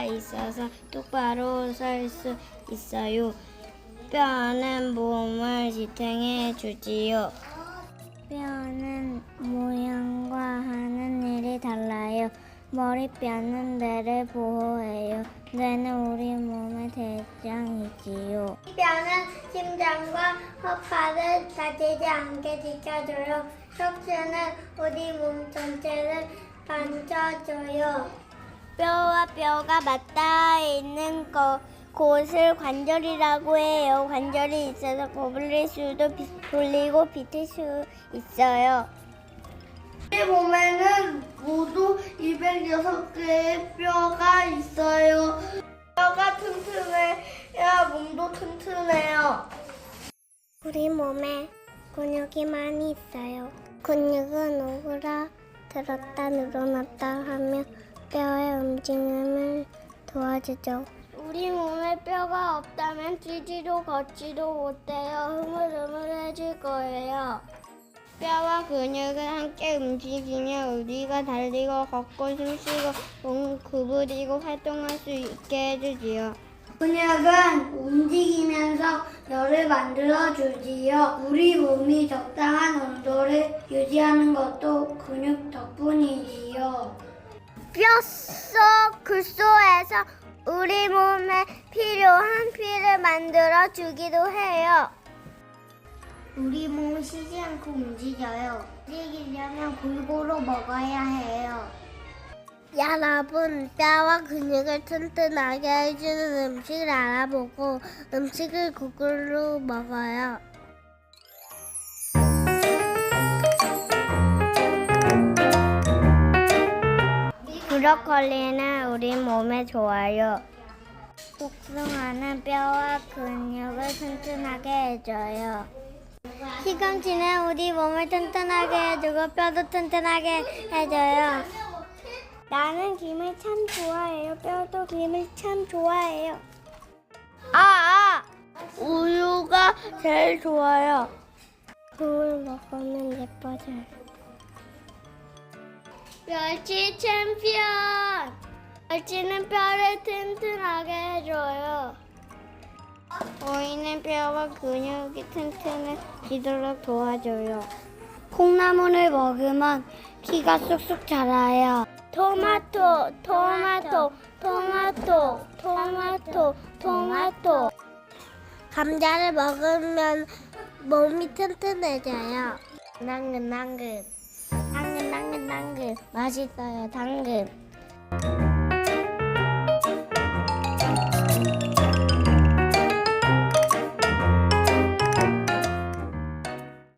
뼈가 있어서 똑바로 설 수 있어요. 뼈는 몸을 지탱해 주지요. 뼈는 모양과 하는 일이 달라요. 머리뼈는 뇌를 보호해요. 뇌는 우리 몸의 대장이지요. 뼈는 심장과 허파를 다치지 않게 지켜줘요. 척추는 우리 몸 전체를 받쳐줘요. 뼈와 뼈가 맞닿아 있는 거, 곳을 관절이라고 해요. 관절이 있어서 구부릴 수도 비- 돌리고 비틀 수 있어요. 우리 몸에는 모두 206개의 뼈가 있어요. 뼈가 튼튼해야 몸도 튼튼해요. 우리 몸에 근육이 많이 있어요. 근육은 오그라 들었다 늘어났다 하며 뼈의 움직임을 도와주죠. 우리 몸에 뼈가 없다면 뛰지도 걷지도 못해요. 흐물흐물해질 거예요. 뼈와 근육은 함께 움직이며 우리가 달리고 걷고 숨쉬고 몸 구부리고 활동할 수 있게 해주지요. 근육은 움직이면서 열을 만들어 주지요. 우리 몸이 적당한 온도를 유지하는 것도 근육 덕분이지요. 뼛속 글소에서 우리 몸에 필요한 피를 만들어 주기도 해요. 우리 몸은 쉬지 않고 움직여요. 움직이려면 골고루 먹어야 해요. 여러분, 뼈와 근육을 튼튼하게 해주는 음식을 알아보고 음식을 골고루 먹어요. 브로콜리는 우리 몸에 좋아요. 복숭아는 뼈와 근육을 튼튼하게 해줘요. 시금치는 우리 몸을 튼튼하게 해주고 뼈도 튼튼하게 해줘요. 나는 김을 참 좋아해요. 뼈도 김을 참 좋아해요. 아, 아! 우유가 제일 좋아요. 국물 먹으면 예뻐져요. 멸치 챔피언! 멸치는 뼈를 튼튼하게 해줘요. 오이는 뼈와 근육이 튼튼해지도록 도와줘요. 콩나물을 먹으면 키가 쑥쑥 자라요. 토마토, 토마토, 토마토, 토마토, 토마토. 감자를 먹으면 몸이 튼튼해져요. 당근, 당근. 맛있어요, 당근.